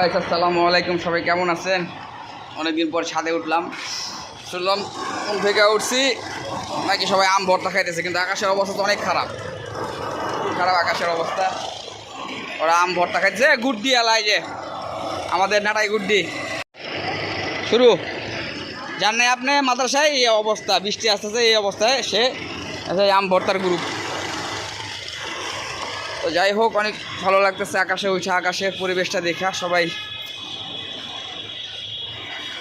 Guys আসসালামু আলাইকুম সবাই কেমন আছেন? অনেকদিন পর ছাদে উঠলাম। শুনলাম, ঘুম থেকে উঠছি, নাকি সবাই আম ভর্তা খাইতেছে, কিন্তু আকাশের অবস্থা তো অনেক খারাপ। খারাপ আকাশের অবস্থা। ওরা আম ভর্তা খাইতেছে গুড্ডি আলাই যে, আমাদের নাটাই গুড্ডি শুরু। জানেন আপনি, মাদ্রাসায় এই অবস্থা, বৃষ্টি আসতেছে, এই অবস্থায় সে আম ভর্তার গ্রুপ তো যাই হোক, অনেক ভালো লাগতেছে আকাশে উঠে আকাশের পরিবেশটা দেখা। সবাই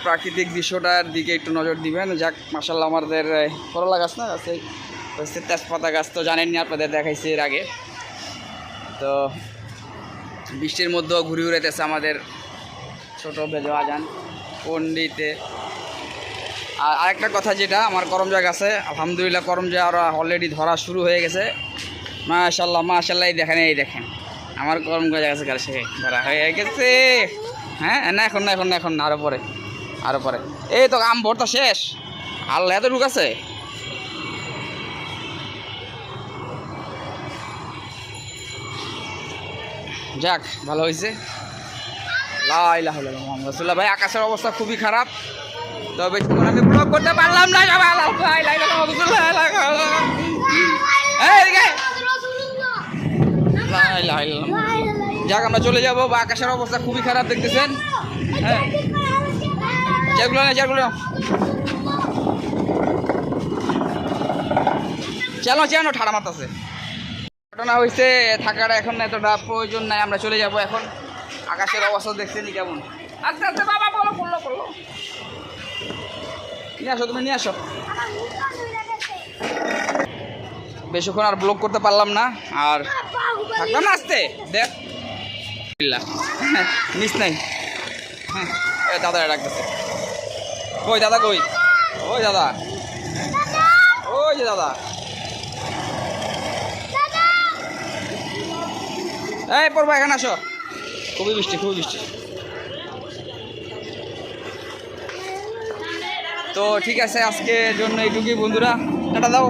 প্রাকৃতিক দৃশ্যটার দিকে একটু নজর দিবেন। যাক মাসাল্লাহ আমাদের করলা গাছ না, আছে, হচ্ছে তেজপাতা গাছ তো জানেননি, আপনাদের দেখাইছি এর আগে। তো বৃষ্টির মধ্যেও ঘুরে ঘুরেতেছে আমাদের ছোট বেজো আজান পন্ডিতে আর আরেকটা কথা যেটা, আমার করমজা গাছে, আলহামদুলিল্লাহ করমজা ওরা অলরেডি ধরা শুরু হয়ে গেছে। মাশাল্লাহ মাশাল্লাহ এই দেখেন এই দেখেন। আমার করমজা গাছে গাছে ধরা হয়ে গেছে। হ্যাঁ না, এখন না এখন না এখন না আরও পরে আরও পরে। এই তো আম ভর্তা শেষ। আল্লাহ, এত ঢুক আছে? যাক, ভালো হয়েছে লাইলা হলো মোহাম্মদ ভাই, আকাশের অবস্থা খুবই খারাপ। তবে আমি ব্লগ করতে পারলাম না যাক আমরা চলে যাব। বা আকাশের অবস্থা খুবই খারাপ দেখতেছেন? হ্যাঁ। চেয়ারগুলো না চেয়ারগুলো। চলো চলো ঠাড়া মারতেছে। ঘটনা হয়েছে থাকার এখন এতটা প্রয়োজন নাই আমরা চলে যাব এখন। আকাশের অবস্থা দেখছেনি কেমন? আস্তে আস্তে বাবা বলো পড়ল পড়ল নিয়ে আসো তুমি নিয়ে আসো। বেশিক্ষণ আর ব্লক করতে পারলাম না আর থাকলাম না আসতে দেখ। মিস নাই। হ্যাঁ দাদা ডাকতেছে। কই দাদা কই? ওই দাদা। ওই যে দাদা। এই পড়ব এখানে আসো। খুবই বৃষ্টি খুবই বৃষ্টি তো ঠিক আছে আজকে জন্য এইটুকুই বন্ধুরা। টাটা দাও।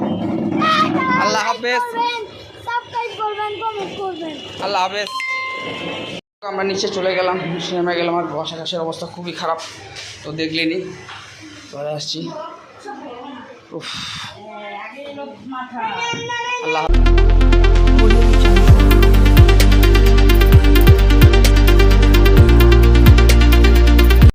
আল্লাহ হাফেজ। সাবস্ক্রাইব করবেন কমেন্ট করবেন। আল্লাহ হাফেজ। আমরা নিচে চলে গেলাম নেমে গেলাম আর বসা কাশের অবস্থা খুবই খারাপ তো দেখলেনি চলে আসছি। উফ। আল্লাহ।